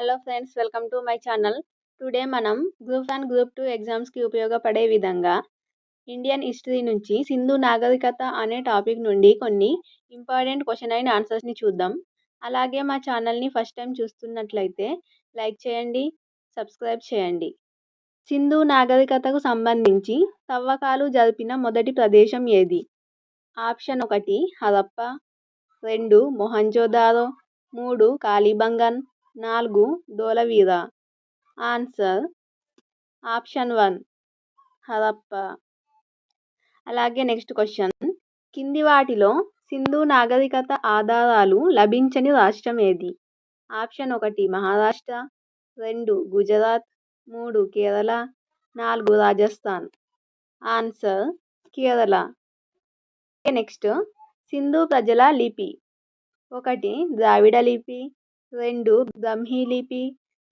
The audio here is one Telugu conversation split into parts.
Hello friends welcome to my channel today మనం గ్రూప్ వన్ గ్రూప్ టూ ఎగ్జామ్స్కి ఉపయోగపడే విధంగా ఇండియన్ హిస్టరీ నుంచి సింధు నాగరికత అనే టాపిక్ నుండి కొన్ని ఇంపార్టెంట్ క్వశ్చన్ అయిన ఆన్సర్స్ని చూద్దాం అలాగే మా ఛానల్ని ఫస్ట్ టైం చూస్తున్నట్లయితే లైక్ చేయండి సబ్స్క్రైబ్ చేయండి సింధు నాగరికతకు సంబంధించి తవ్వకాలు జరిపిన మొదటి ప్రదేశం ఏది ఆప్షన్ ఒకటి హరప్ప రెండు మొహంజోదారో మూడు కాళీబంగన్ నాలుగు Dholavira answer option one. Harappa అలాగే నెక్స్ట్ క్వశ్చన్. కింది వాటిలో సింధు నాగరికత ఆధారాలు లభించని రాష్ట్రం ఏది? ఆప్షన్ ఒకటి మహారాష్ట్ర రెండు గుజరాత్ మూడు కేరళ నాలుగు రాజస్థాన్. ఆన్సర్ కేరళ. నెక్స్ట్ సింధు ప్రజల లిపి. ఒకటి ద్రావిడ లిపి రెండు బ్రహ్మీ లిపి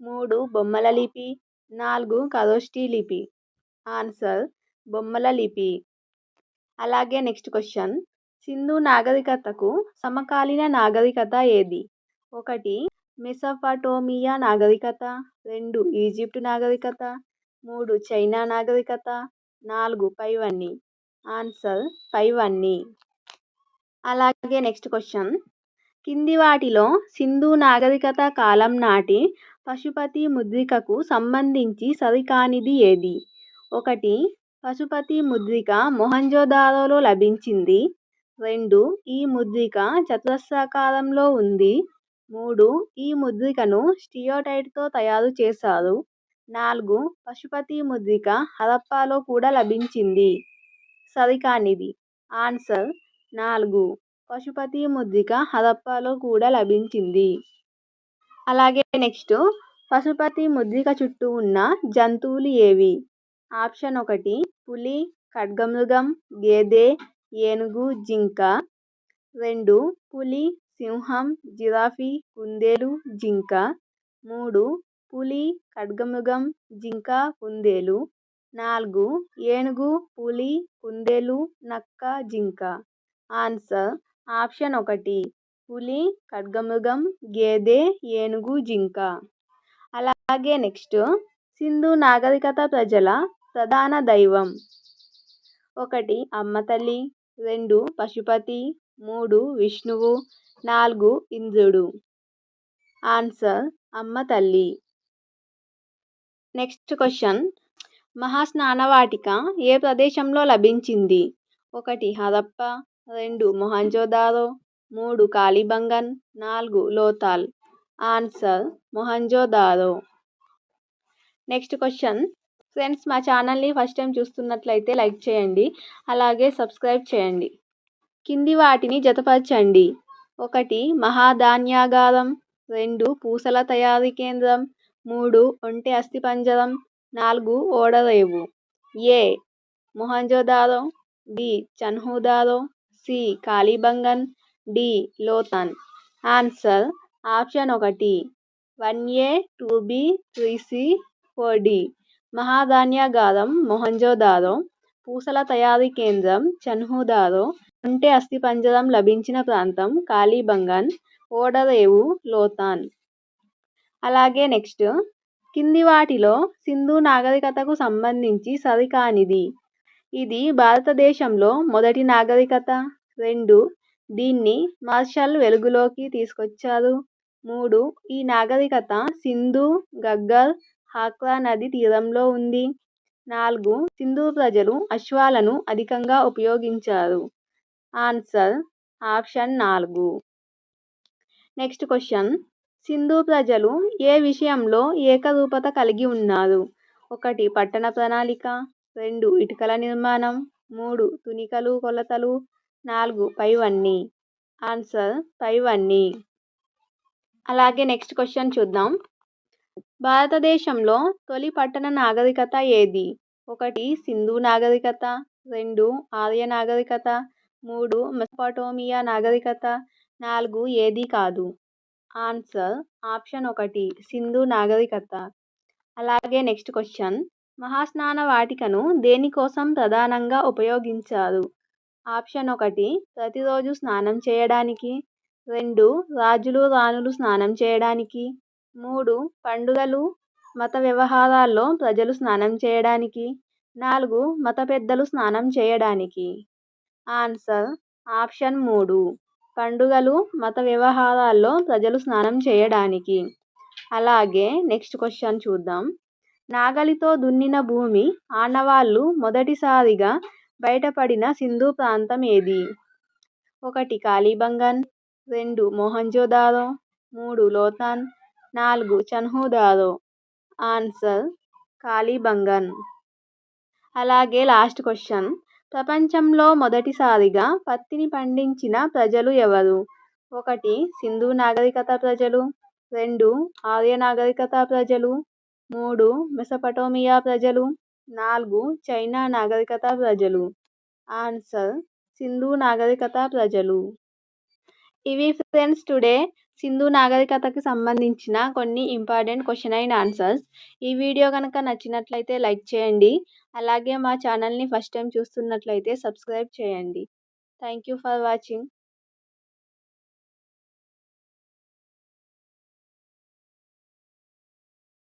మూడు బొమ్మల లిపి నాలుగు ఖరోష్ఠీ లిపి. ఆన్సర్ బొమ్మల లిపి. అలాగే నెక్స్ట్ క్వశ్చన్. సింధు నాగరికతకు సమకాలీన నాగరికత ఏది? ఒకటి మెసపటోమియా నాగరికత. రెండు ఈజిప్ట్ నాగరికత. మూడు చైనా నాగరికత. నాలుగు పైవన్నీ. ఆన్సర్ పైవన్నీ. అలాగే నెక్స్ట్ క్వశ్చన్. కింది వాటిలో సింధు నాగరికత కాలం నాటి పశుపతి ముద్రికకు సంబంధించి సరికానిది ఏది? ఒకటి పశుపతి ముద్రిక మొహంజోదారోలో లభించింది. రెండు ఈ ముద్రిక చతురస్రాకారంలో ఉంది. మూడు ఈ ముద్రికను స్టియోటైట్తో తయారు చేశారు. నాలుగు పశుపతి ముద్రిక హరప్పాలో కూడా లభించింది. సరికానిది ఆన్సర్ నాలుగు. పశుపతి ముద్రిక హరప్పాలో కూడా లభించింది. అలాగే నెక్స్ట్ పశుపతి ముద్రిక చుట్టూ ఉన్న జంతువులు ఏవి? ఆప్షన్ ఒకటి పులి ఖడ్గమృగం గేదె ఏనుగు జింక. రెండు పులి సింహం జిరాఫీ కుందేలు జింక. మూడు పులి ఖడ్గమృగం జింక కుందేలు. నాలుగు ఏనుగు పులి కుందేలు నక్క జింక. ఆన్సర్ ఆప్షన్ ఒకటి పులి ఖడ్గమృగం గేదె ఏనుగు జింక. అలాగే నెక్స్ట్ సింధు నాగరికత ప్రజల ప్రధాన దైవం. ఒకటి అమ్మ తల్లి. రెండు పశుపతి. మూడు విష్ణువు. నాలుగు ఇంద్రుడు. ఆన్సర్ అమ్మ తల్లి. నెక్స్ట్ క్వశ్చన్ మహాస్నానవాటిక ఏ ప్రదేశంలో లభించింది? ఒకటి హరప్ప. రెండు మొహంజోదారో మూడు కాళీబంగన్ నాలుగు Lothal. Answer Mohenjodaro next question. Friends మా ఛానల్ని ఫస్ట్ టైం చూస్తున్నట్లయితే లైక్ చేయండి అలాగే సబ్స్క్రైబ్ చేయండి. కింది వాటిని జతపరచండి. ఒకటి మహాధాన్యాగారం. రెండు పూసల తయారీ కేంద్రం. మూడు ఒంటె అస్థిపంజరం నాలుగు ఓడరేవు A Mohenjodaro B Chanhudaro C Kalibangan D Lothal. Answer option ఒకటి. One A two B three C four D. మహాధాన్యాగారం Mohenjodaro పూసల తయారీ కేంద్రం చన్హుదారో ఉంటే అస్థిపంజరం లభించిన ప్రాంతం కాళీబంగన్ ఓడరేవు లోతాన్. అలాగే నెక్స్ట్. కింది వాటిలో సింధు నాగరికతకు సంబంధించి సరికానిది ఇది భారతదేశంలో మొదటి నాగరికత. రెండు దీన్ని మార్షల్ వెలుగులోకి తీసుకొచ్చారు. మూడు ఈ నాగరికత సింధు గగ్గర్ హాక్రా నది తీరంలో ఉంది. నాలుగు సింధు ప్రజలు అశ్వాలను అధికంగా ఉపయోగించారు. ఆన్సర్ ఆప్షన్ నాలుగు. నెక్స్ట్ క్వశ్చన్ సింధు ప్రజలు ఏ విషయంలో ఏకరూపత కలిగి ఉన్నారు? ఒకటి పట్టణ ప్రణాళిక. రెండు ఇటుకల నిర్మాణం. మూడు తునికలు కొలతలు. నాలుగు పైవన్నీ ఆన్సర్ పైవన్నీ అలాగే నెక్స్ట్ క్వశ్చన్ చూద్దాం. భారతదేశంలో తొలి పట్టణ నాగరికత ఏది? ఒకటి సింధు నాగరికత. రెండు ఆర్య నాగరికత. మూడు మెస్పాటోమియా నాగరికత. నాలుగు ఏది కాదు. ఆన్సర్ ఆప్షన్ ఒకటి సింధు నాగరికత. అలాగే నెక్స్ట్ క్వశ్చన్. మహాస్నాన వాటికను దేనికోసం ప్రధానంగా ఉపయోగించారు? ఆప్షన్ ఒకటి ప్రతిరోజు స్నానం చేయడానికి. రెండు రాజులు రాణులు స్నానం చేయడానికి. మూడు పండుగలు మత వ్యవహారాల్లో ప్రజలు స్నానం చేయడానికి. నాలుగు మత పెద్దలు స్నానం చేయడానికి. ఆన్సర్ ఆప్షన్ మూడు పండుగలు మత వ్యవహారాల్లో ప్రజలు స్నానం చేయడానికి. అలాగే నెక్స్ట్ క్వశ్చన్ చూద్దాం. నాగలితో దున్నిన భూమి ఆనవాళ్ళు మొదటిసారిగా బయటపడిన సింధు ప్రాంతం ఏది? ఒకటి కాళీబంగన్ రెండు మొహంజోదారో మూడు లోతాన్ నాలుగు చన్హుదారో ఆన్సర్ కాళీబంగన్. అలాగే లాస్ట్ క్వశ్చన్. ప్రపంచంలో మొదటిసారిగా పత్తిని పండించిన ప్రజలు ఎవరు? ఒకటి సింధు నాగరికత ప్రజలు. రెండు ఆర్య నాగరికత ప్రజలు. మూడు మెసపటోమియా ప్రజలు. నాలుగు చైనా నాగరికత ప్రజలు. ఆన్సర్ సింధు నాగరికత ప్రజలు. ఇవి ఫ్రెండ్స్ టుడే. సింధు నాగరికతకి సంబంధించిన కొన్ని ఇంపార్టెంట్ క్వశ్చన్ అండ్ ఆన్సర్స్. ఈ వీడియో కనుక నచ్చినట్లయితే లైక్ చేయండి. అలాగే మా ఛానల్ని ఫస్ట్ టైం చూస్తున్నట్లయితే సబ్స్క్రైబ్ చేయండి. Thank you for watching.